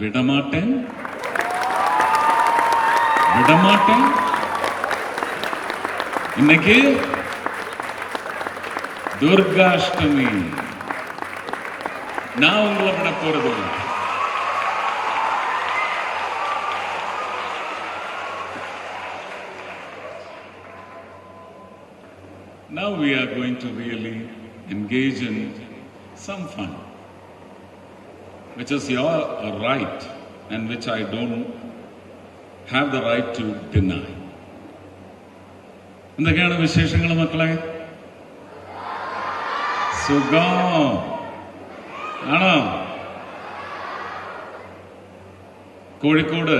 விடமாட்டேன் விடமாட்டேன் இன்னைக்கு துர்காஷ்டமி நான் உங்களை விட போறது இல்லை. Now we are going to really engage in some fun, Which is your right and which I don't have the right to deny. എന്തൊക്കെയാണ് വിശേഷങ്ങൾ മക്കളെ? സുഖം. ആണോ? കോഴിക്കോട്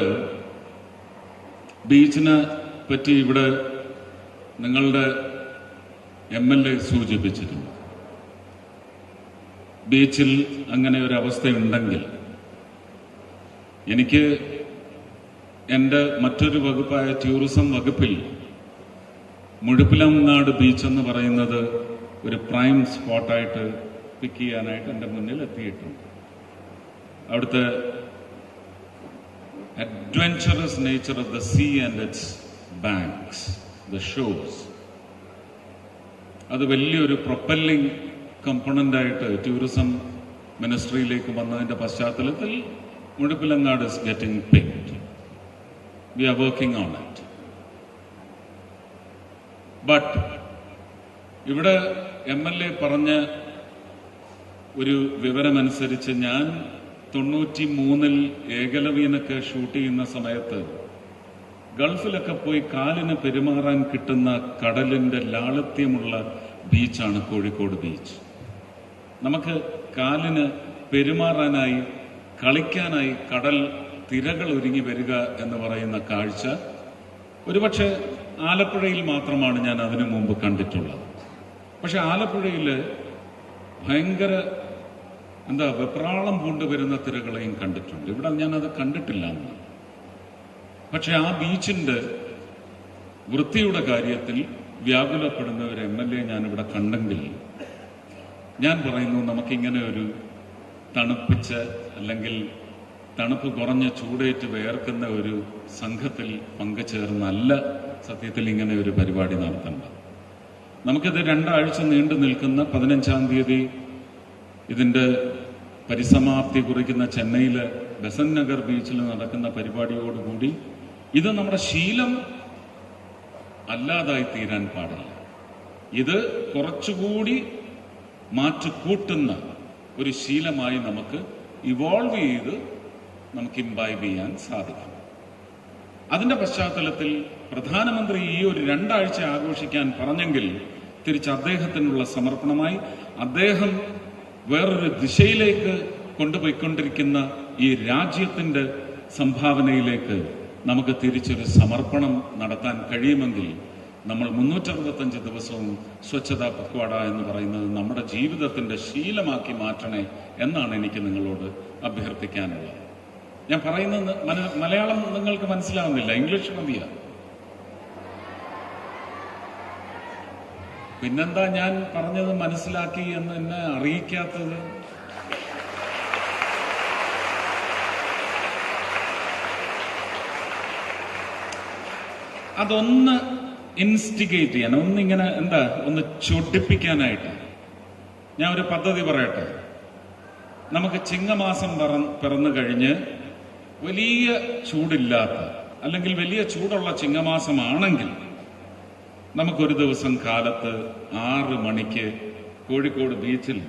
ബീച്ചിനെ പറ്റി ഇവിടെ നിങ്ങളുടെ എം എൽ എ സൂചിപ്പിച്ചിരുന്നു ബീച്ചിൽ അങ്ങനെ ഒരു അവസ്ഥയുണ്ടെങ്കിൽ എനിക്ക് എന്റെ മറ്റൊരു വകുപ്പായ ടൂറിസം വകുപ്പിൽ മുഴുപ്പിലങ്ങാട് ബീച്ച് എന്ന് പറയുന്നത് ഒരു പ്രൈം സ്പോട്ടായിട്ട് പിക്ക് ചെയ്യാനായിട്ട് എന്റെ മുന്നിൽ എത്തിയിട്ടുണ്ട്. അവിടുത്തെ adventurous nature of the sea and its banks the shows. അത് വലിയൊരു പ്രൊപ്പല്ലിംഗ് കമ്പണന്റ് ആയിട്ട് ടൂറിസം മിനിസ്ട്രിയിലേക്ക് വന്നതിന്റെ പശ്ചാത്തലത്തിൽ Muzhuppilangad is getting paid we are working on it but ഇവിടെ എം എൽ എ പറഞ്ഞ ഒരു വിവരമനുസരിച്ച് ഞാൻ തൊണ്ണൂറ്റി മൂന്നിൽ ഏകലവീനൊക്കെ ഷൂട്ട് ചെയ്യുന്ന സമയത്ത് ഗൾഫിലൊക്കെ പോയി കാലിന് പെരുമാറാൻ കിട്ടുന്ന കടലിന്റെ ലാളിത്യമുള്ള ബീച്ചാണ് കോഴിക്കോട് ബീച്ച് നമുക്ക് കാലിന് പെരുമാറാനായി കളിക്കാനായി കടൽ തിരകൾ ഒരുങ്ങി വരിക എന്ന് പറയുന്ന കാഴ്ച ഒരുപക്ഷെ ആലപ്പുഴയിൽ മാത്രമാണ് ഞാൻ അതിനു മുമ്പ് കണ്ടിട്ടുള്ളത്. പക്ഷെ ആലപ്പുഴയിൽ ഭയങ്കര എന്താ വെപ്രാളം പൂണ്ടുവരുന്ന തിരകളെയും കണ്ടിട്ടുണ്ട്. ഇവിടെ ഞാൻ അത് കണ്ടിട്ടില്ല എന്ന്. പക്ഷെ ആ ബീച്ചിന്റെ വൃത്തിയുടെ കാര്യത്തിൽ വ്യാകുലപ്പെടുന്ന ഒരു എം എൽ എ ഞാനിവിടെ കണ്ടെങ്കിൽ ഞാൻ പറയുന്നു നമുക്കിങ്ങനെ ഒരു തണുപ്പിച്ച് അല്ലെങ്കിൽ തണുപ്പ് കുറഞ്ഞ ചൂടേറ്റ് വേർക്കുന്ന ഒരു സംഘത്തിൽ പങ്കുചേർന്നല്ല സത്യത്തിൽ ഇങ്ങനെ ഒരു പരിപാടി നടത്തേണ്ടത് നമുക്കിത് രണ്ടാഴ്ച നീണ്ടു നിൽക്കുന്ന പതിനഞ്ചാം തീയതി ഇതിന്റെ പരിസമാപ്തി കുറിക്കുന്ന ചെന്നൈയിലെ ബസൻ നഗർ ബീച്ചിൽ നടക്കുന്ന പരിപാടിയോടുകൂടി ഇത് നമ്മുടെ ശീലം അല്ലാതായി തീരാൻ പാടില്ല. ഇത് കുറച്ചുകൂടി മാറ്റുകൂട്ടുന്ന ഒരു ശീലമായി നമുക്ക് ഇവോൾവ് ചെയ്ത് നമുക്ക് ഇംബൈബ് ചെയ്യാൻ സാധിക്കും. അതിന്റെ പശ്ചാത്തലത്തിൽ പ്രധാനമന്ത്രി ഈ ഒരു രണ്ടാഴ്ച ആഘോഷിക്കാൻ പറഞ്ഞെങ്കിൽ തിരിച്ച് അദ്ദേഹത്തിനുള്ള സമർപ്പണമായി അദ്ദേഹം വേറൊരു ദിശയിലേക്ക് കൊണ്ടുപോയിക്കൊണ്ടിരിക്കുന്ന ഈ രാജ്യത്തിന്റെ സംഭാവനയിലേക്ക് നമുക്ക് തിരിച്ചൊരു സമർപ്പണം നടത്താൻ കഴിയുമെങ്കിൽ നമ്മൾ മുന്നൂറ്ററുപത്തഞ്ച് ദിവസവും സ്വച്ഛതാ പക്വാട എന്ന് പറയുന്നത് നമ്മുടെ ജീവിതത്തിന്റെ ശീലമാക്കി മാറ്റണേ എന്നാണ് എനിക്ക് നിങ്ങളോട് അഭ്യർത്ഥിക്കാനുള്ളത്. ഞാൻ പറയുന്നത് മലയാളം നിങ്ങൾക്ക് മനസ്സിലാവുന്നില്ല. ഇംഗ്ലീഷ് മതിയാ. പിന്നെന്താ ഞാൻ പറഞ്ഞത് മനസ്സിലാക്കി എന്ന് എന്നെ അറിയിക്കാത്തത്? അതൊന്ന് ഇൻസ്റ്റിഗേറ്റ് ചെയ്യാൻ ഒന്നിങ്ങനെ എന്താ ഒന്ന് ചൊടിപ്പിക്കാനായിട്ട്. ഞാൻ ഒരു പദ്ധതി പറയട്ടെ. നമുക്ക് ചിങ്ങമാസം പറ- പിറന്നു കഴിഞ്ഞ് വലിയ ചൂടില്ലാത്ത അല്ലെങ്കിൽ വലിയ ചൂടുള്ള ചിങ്ങമാസമാണെങ്കിൽ നമുക്കൊരു ദിവസം കാലത്ത് ആറ് മണിക്ക് കോഴിക്കോട് ബീച്ചിൽ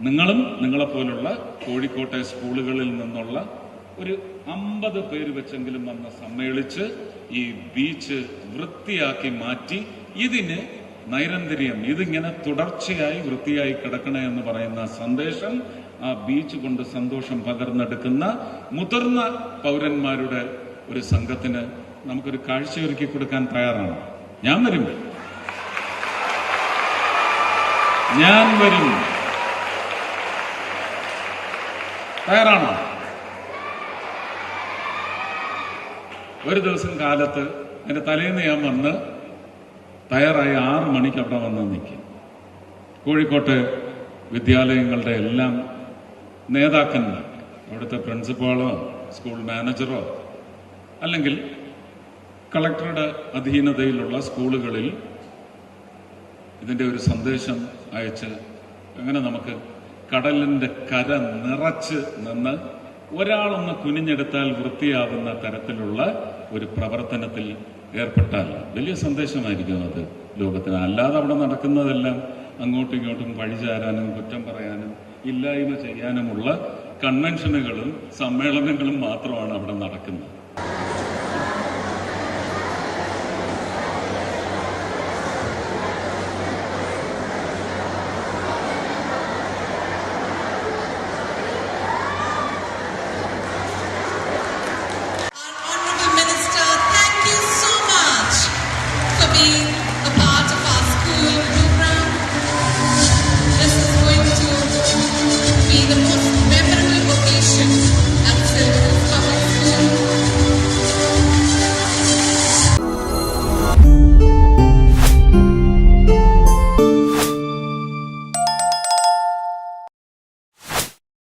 നിങ്ങളും നിങ്ങളെപ്പോലുള്ള കോഴിക്കോട്ടെ സ്കൂളുകളിൽ നിന്നുള്ള ഒരു അമ്പത് പേര് വെച്ചെങ്കിലും വന്ന് സമ്മേളിച്ച് ഈ ബീച്ച് വൃത്തിയാക്കി മാറ്റി ഇതിന് നൈരന്തര്യം ഇതിങ്ങനെ തുടർച്ചയായി വൃത്തിയായി കിടക്കണേ എന്ന് പറയുന്ന സന്ദേശം ആ ബീച്ച് കൊണ്ട് സന്തോഷം പകർന്നെടുക്കുന്ന മുതിർന്ന പൗരന്മാരുടെ ഒരു സംഘത്തിന് നമുക്കൊരു കാഴ്ചയൊരുക്കി കൊടുക്കാൻ തയ്യാറാണ്. ഞാൻ വരും. ഞാൻ വരും. തയ്യാറാണോ? ഒരു ദിവസം കാലത്ത് എന്റെ തലേന്ന് ഞാൻ വന്ന് തയ്യാറായി ആറ് മണിക്ക് അവിടെ വന്ന് നിൽക്കും. കോഴിക്കോട്ട് വിദ്യാലയങ്ങളുടെ എല്ലാം നേതാക്കന്മാർ അവിടുത്തെ പ്രിൻസിപ്പാളോ സ്കൂൾ മാനേജറോ അല്ലെങ്കിൽ കളക്ടറുടെ അധീനതയിലുള്ള സ്കൂളുകളിൽ ഇതിന്റെ ഒരു സന്ദേശം അയച്ച് അങ്ങനെ നമുക്ക് കടലിന്റെ കര നിറച്ച് നിന്ന് ഒരാളൊന്ന് കുനിഞ്ഞെടുത്താൽ വൃത്തിയാവുന്ന തരത്തിലുള്ള ഒരു പ്രവർത്തനത്തിൽ ഏർപ്പെട്ടാൽ വലിയ സന്ദേശമായിരിക്കും അത് ലോകത്തിന്. അല്ലാതെ അവിടെ നടക്കുന്നതെല്ലാം അങ്ങോട്ടും ഇങ്ങോട്ടും പഴിചാരാനും കുറ്റം പറയാനും ഇല്ലായ്മ ചെയ്യാനുമുള്ള കൺവെൻഷനുകളും സമ്മേളനങ്ങളും മാത്രമാണ് അവിടെ നടക്കുന്നത്.